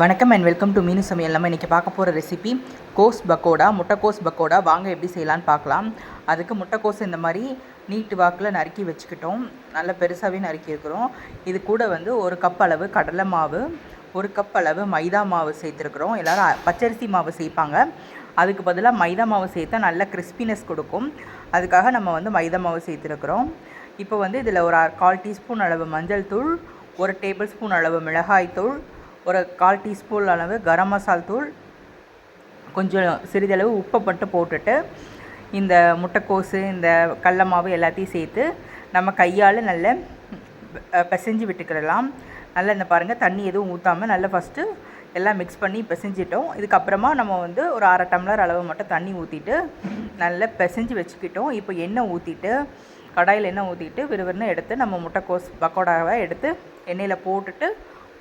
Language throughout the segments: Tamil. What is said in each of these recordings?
வணக்கம் அண்ட் வெல்கம் டு மீனு சமையல். நம்ம இன்றைக்கி பார்க்க போகிற ரெசிபி கோஸ் பக்கோடா முட்டைக்கோஸ் பக்கோடா. வாங்க எப்படி செய்யலான்னு பார்க்கலாம். அதுக்கு முட்டைக்கோஸ் இந்த மாதிரி நீட்டு வாக்கில் நறுக்கி வச்சுக்கிட்டோம். நல்ல பெருசாகவே நறுக்கியிருக்கிறோம் இது கூட வந்து ஒரு கப் அளவு கடலை மாவு ஒரு கப் அளவு மைதா மாவு சேர்த்துருக்குறோம். எல்லோரும் பச்சரிசி மாவு சேர்ப்பாங்க. அதுக்கு பதிலாக மைதா மாவு சேர்த்தா நல்ல கிறிஸ்பினஸ் கொடுக்கும். அதுக்காக நம்ம வந்து மைதா மாவு சேர்த்துருக்குறோம். இப்போ வந்து இதில் ஒரு கால் டீஸ்பூன் அளவு மஞ்சள் தூள் ஒரு டேபிள் ஸ்பூன் அளவு மிளகாய் தூள் ஒரு கால் டீஸ்பூன் அளவு கரம் மசால் தூள் கொஞ்சம் சிறிதளவு உப்பை மட்டும் போட்டுட்டு இந்த முட்டைக்கோஸ் இந்த கடல மாவு எல்லாத்தையும் சேர்த்து நம்ம கையால் நல்ல பிசைஞ்சு விட்டுக்கிடலாம். நல்லா இந்த பாருங்கள் தண்ணி எதுவும் ஊற்றாமல் நல்லா ஃபஸ்ட்டு எல்லாம் மிக்ஸ் பண்ணி பிசைஞ்சிட்டோம். இதுக்கப்புறமா நம்ம வந்து ஒரு அரை டம்ளர் அளவு மட்டும் தண்ணி ஊற்றிட்டு நல்லா பிசைஞ்சு வச்சுக்கிட்டோம். இப்போ எண்ணெய் ஊற்றிட்டு கடாயில் எண்ணெய் ஊற்றிட்டு விறுவிறுன்னு எடுத்து நம்ம முட்டைக்கோஸ் பக்கோடாவை எடுத்து எண்ணெயில் போட்டுட்டு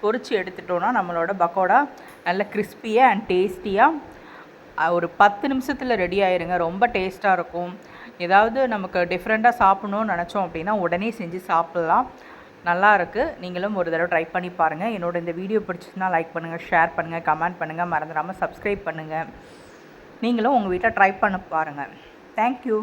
பொறிச்சு எடுத்துட்டோன்னா நம்மளோட பக்கோடா நல்ல கிறிஸ்பியாக அண்ட் டேஸ்டியாக ஒரு பத்து நிமிஷத்தில் ரெடி ஆயிருங்க. ரொம்ப டேஸ்ட்டாக இருக்கும். ஏதாவது நமக்கு டிஃப்ரெண்ட்டாக சாப்பிட்ணுன்னு நினச்சோம் அப்படின்னா உடனே செஞ்சு சாப்பிட்லாம். நல்லா இருக்குது நீங்களும் ஒரு தடவை ட்ரை பண்ணி பாருங்கள் என்னோட இந்த வீடியோ பிடிச்சிருந்தா லைக் பண்ணுங்கள் ஷேர் பண்ணுங்கள் கமெண்ட் பண்ணுங்கள் மறந்துடாமல் சப்ஸ்கிரைப் பண்ணுங்கள் நீங்களும் உங்கள் வீட்டில் ட்ரை பண்ண பாருங்கள் தேங்க்யூ